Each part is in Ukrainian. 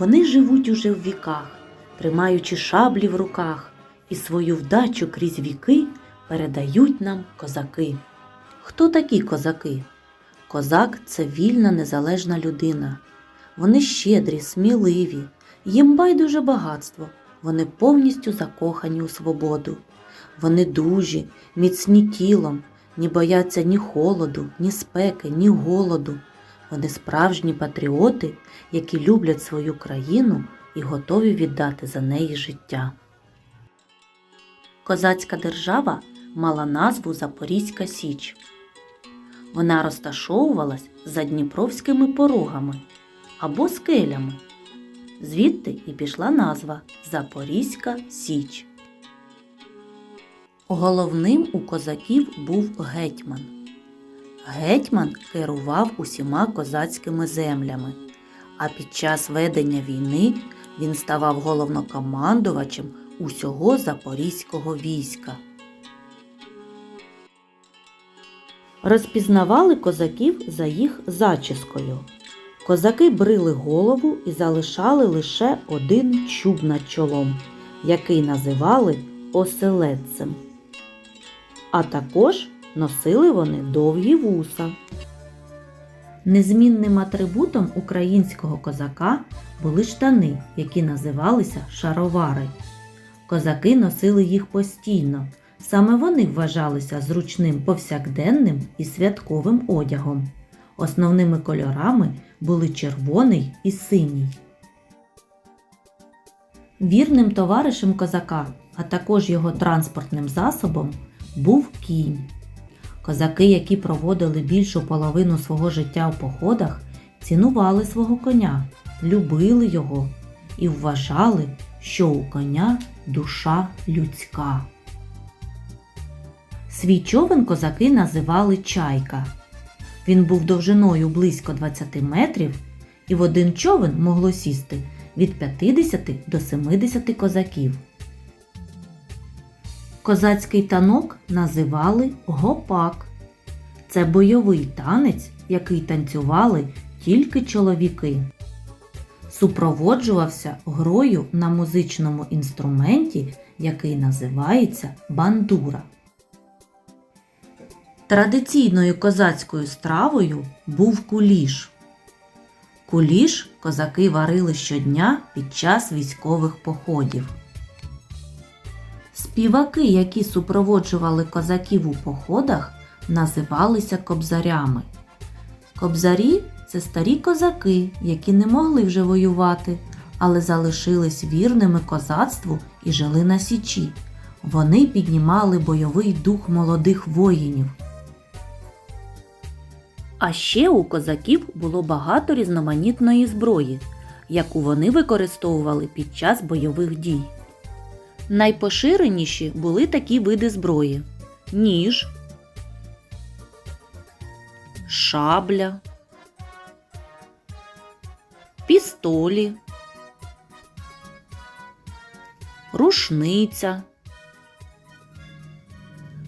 Вони живуть уже в віках, тримаючи шаблі в руках, і свою вдачу крізь віки передають нам козаки. Хто такі козаки? Козак це вільна незалежна людина. Вони щедрі, сміливі, їм байдуже багатство, вони повністю закохані у свободу. Вони дужі, міцні тілом, ні бояться ні холоду, ні спеки, ні голоду. Вони справжні патріоти, які люблять свою країну і готові віддати за неї життя. Козацька держава мала назву Запорізька Січ. Вона розташовувалась за Дніпровськими порогами або скелями. Звідти і пішла назва Запорізька Січ. Головним у козаків був гетьман. Гетьман керував усіма козацькими землями, а під час ведення війни він ставав головнокомандувачем усього запорізького війська. Розпізнавали козаків за їх зачіскою. Козаки брили голову і залишали лише один чуб над чолом, який називали оселедцем. А також носили вони довгі вуса. Незмінним атрибутом українського козака були штани, які називалися шаровари. Козаки носили їх постійно. Саме вони вважалися зручним повсякденним і святковим одягом. Основними кольорами були червоний і синій. Вірним товаришем козака, а також його транспортним засобом був кінь. Козаки, які проводили більшу половину свого життя у походах, цінували свого коня, любили його і вважали, що у коня душа людська. Свій човен козаки називали чайка. Він був довжиною близько 20 метрів, і в один човен могло сісти від 50 до 70 козаків. Козацький танок називали гопак. Це бойовий танець, який танцювали тільки чоловіки. Супроводжувався грою на музичному інструменті, який називається бандура. Традиційною козацькою стравою був куліш. Куліш козаки варили щодня під час військових походів. Співаки, які супроводжували козаків у походах, називалися кобзарями. Кобзарі це старі козаки, які не могли вже воювати, але залишились вірними козацтву і жили на січі. Вони піднімали бойовий дух молодих воїнів. А ще у козаків було багато різноманітної зброї, яку вони використовували під час бойових дій. Найпоширеніші були такі види зброї: ніж, шабля, пістолі, рушниця,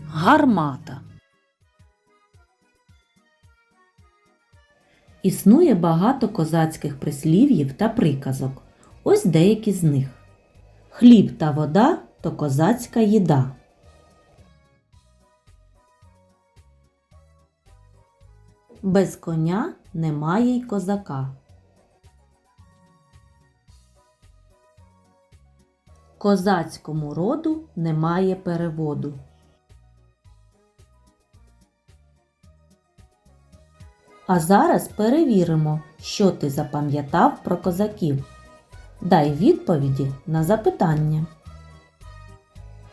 гармата. Існує багато козацьких прислів'їв та приказок. Ось деякі з них. Хліб та вода то козацька їда. Без коня немає й козака. Козацькому роду немає переводу. А зараз перевіримо, що ти запам'ятав про козаків. Дай відповіді на запитання.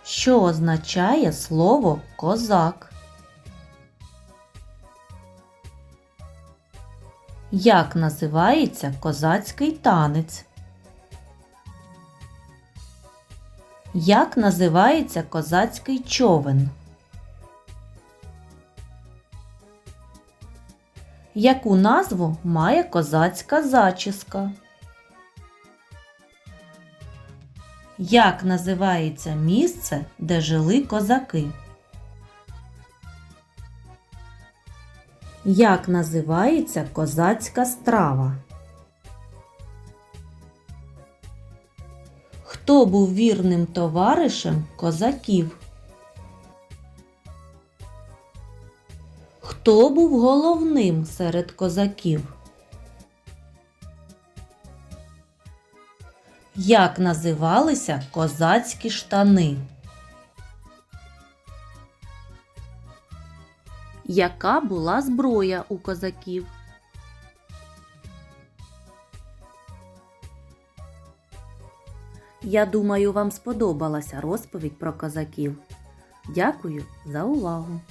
Що означає слово козак? Як називається козацький танець? Як називається козацький човен? Яку назву має козацька зачіска? Як називається місце, де жили козаки? Як називається козацька страва? Хто був вірним товаришем козаків? Хто був головним серед козаків? Як називалися козацькі штани? Яка була зброя у козаків? Я думаю, вам сподобалася розповідь про козаків. Дякую за увагу!